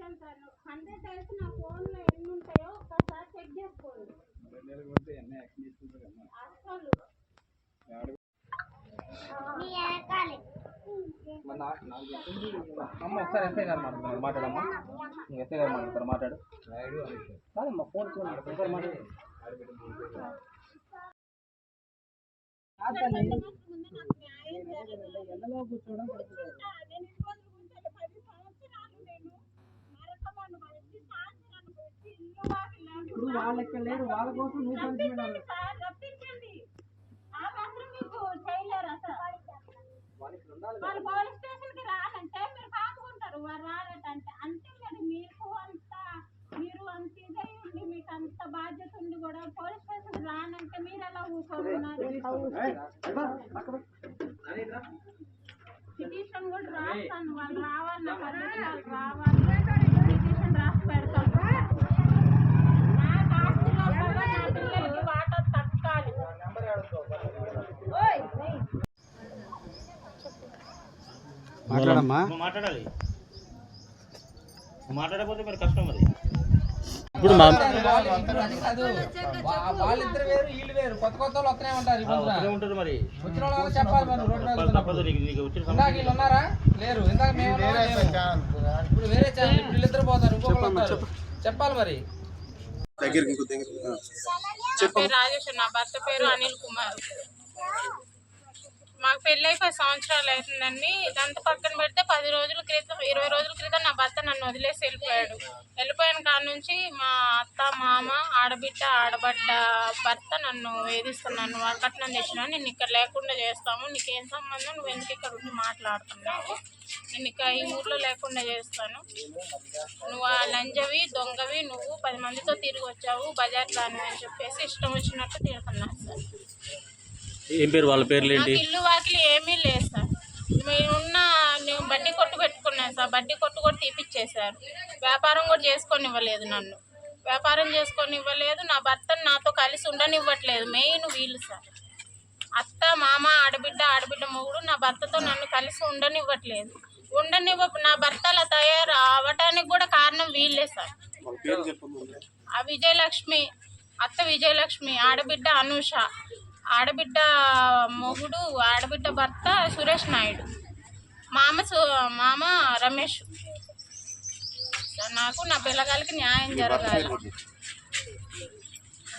Sir hundred tiles నా ఫోన్లో ఎన్ని ఉంటాయో ఒకసారి చెక్ చేసుకోండి. అసలు అమ్మ ఒకసారి ఎస్ఐ గారు మాట్లాడమ్మా. ఎస్ఐ గారు మాట్లాడతారు. మాట్లాడు. కాదమ్మా ఫోన్ ఒకసారి మాట్లాడు. కూర్చోవడం నేను ఇన్ని రోజులు ఉంచాను పది సంవత్సరాలు నేను నరకమను పడి సాయంత్రాన్ని పెట్టి ఇల్లు వాకిలి ఇప్పుడు లేకుండా వాళ్ళ ఇక్కడ లేరు. వాళ్ళ కోసం నువ్వు పనిచేయాలి రప్పించండి సార్ రప్పించండి. ఆ మాత్రం మీకు చేయలేరు అసలు వాళ్ళు పోలీస్ స్టేషన్కి రానంటే మీరు కాకుంటారు వారు రారటంటే అంటే మరి. మీకు అంత మీరు అంత ఇదై ఉండి మీకు అంత బాధ్యత ఉండి కూడా పోలీస్ స్టేషన్ రానంటే మీరు ఎలా ఊరుకోతున్నారు పిటిషన్ కూడా రాస్తాను. వాళ్ళు రావాలి నా పద్ధతి వాళ్ళు రావాలి. మాట్లాడమ్మా. నువ్వు మాట్లాడాలి. నువ్వు మాట్లాడకపోతే మరి కష్టం అది. ఇప్పుడు మా వాళ్ళిద్దరు వేరు వీళ్ళు వేరు. కొత్త కొత్త వాళ్ళు వస్తూనే ఉంటారు ఉంటుంది మరి. వచ్చిన వాళ్ళు చెప్పాలి మరి రోడ్డు ఇందాక సమస్య వీళ్ళు ఉన్నారా? లేరు. ఇందాక మేము. ఇప్పుడు వేరే ఛానల్ ఇప్పుడు వీళ్ళిద్దరు పోతారు ఇంకొకరు వస్తారు. చెప్పాలి మరి. దగ్గరికి ఇంకో నా భర్త పేరు అనిల్ కుమార్. మాకు పెళ్ళై పది సంవత్సరాలు అవుతుందండి. ఇదంతా పక్కన పెడితే పది రోజుల క్రితం ఇరవై రోజుల క్రితం నా భర్త నన్ను వదిలేసి వెళ్ళిపోయాడు. వెళ్ళిపోయిన కాడ నుంచి మా అత్త మామ ఆడబిడ్డ ఆడబడ్డ భర్త నన్ను వేధిస్తున్నాను. వాళ్ళ కట్నం తెచ్చినా నేను ఇక్కడ లేకుండా చేస్తాము. నీకేం సంబంధం? నువ్వు ఎందుకు ఇక్కడ ఉండి మాట్లాడుతున్నావు? నేను ఇక ఈ ఊర్లో లేకుండా చేస్తాను. నువ్వు ఆ లంజవి దొంగవి నువ్వు పది మందితో తిరిగి వచ్చావు. బజార్ దాని అని చెప్పేసి ఇష్టం వచ్చినట్టు తిడుతున్నాను సార్. ఏం పేరు? వాళ్ళ పేర్లు నాకు ఇల్లు వాకిలి ఏమీ లేదు సార్. మేమున్న నేను బడ్డీ కొట్టు పెట్టుకున్నాను సార్. బడ్డీ కొట్టు కూడా తీపిచ్చేశారు. వ్యాపారం కూడా చేసుకొని ఇవ్వలేదు నన్ను. వ్యాపారం చేసుకొని ఇవ్వలేదు నా భర్తను నాతో కలిసి ఉండనివ్వట్లేదు. మెయిన్ వీళ్ళు సార్. అత్త మామ ఆడబిడ్డ ఆడబిడ్డ మొగుడు నా భర్తతో నన్ను కలిసి ఉండనివ్వట్లేదు. ఉండనివ్వ నా భర్త అలా తయారు అవ్వటానికి కూడా కారణం వీళ్ళే సార్. ఆ విజయలక్ష్మి అత్త విజయలక్ష్మి ఆడబిడ్డ అనూష ఆడబిడ్డ మొగుడు ఆడబిడ్డ భర్త సురేష్ నాయుడు. మామ మామ రమేష్. నాకు నా పిల్లగాలకి న్యాయం జరగాలి.